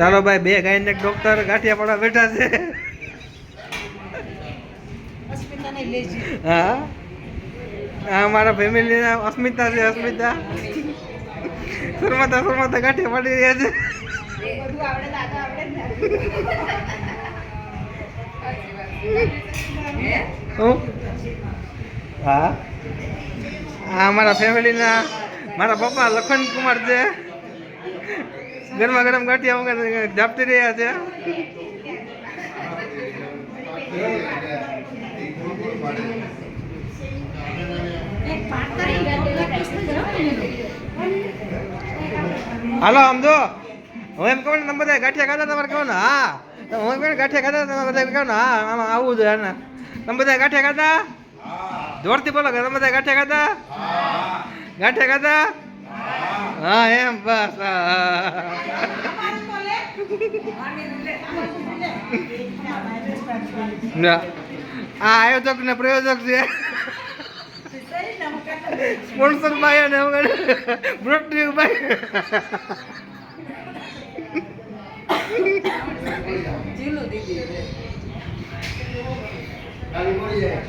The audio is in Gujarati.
ચાલો ભાઈ બે ગાયનેક ડોક્ટર ગાંઠિયા પડવા બેઠા છે. હા? હા મારા ફેમિલીના અસ્મિતા છે અસ્મિતા. શરમાતા શરમાતા ગાંઠિયા પડી રહ્યા છે. બધું આવડે દાદા આવડે હું? હા? મારા ફેમિલીના મારા પપ્પા લખન કુમાર છે. ગરમા ગરમ ગાંઠિયા વગર ઝાપટી રહ્યા છે. હાલો આમ જો. હું એમ કહું ને તમે બધા ગાંઠિયા ખાતા તમારે કહો ને હા હું એમ ગાંઠિયા ખાતા તમે બધા કહો ને હા આમાં આવું જોઈએ ને તમે બધા ગાંઠિયા ખાતા જોરથી બોલો તમે બધા ગાંઠિયા ખાતા ગાંઠિયા ખાધા? હા એમ બસ ના આ આયોજક ને પ્રયોજક છે. સ્પોન્સર ભાઈ અને બ્રોટરી ભાઈ. જીલું જાય.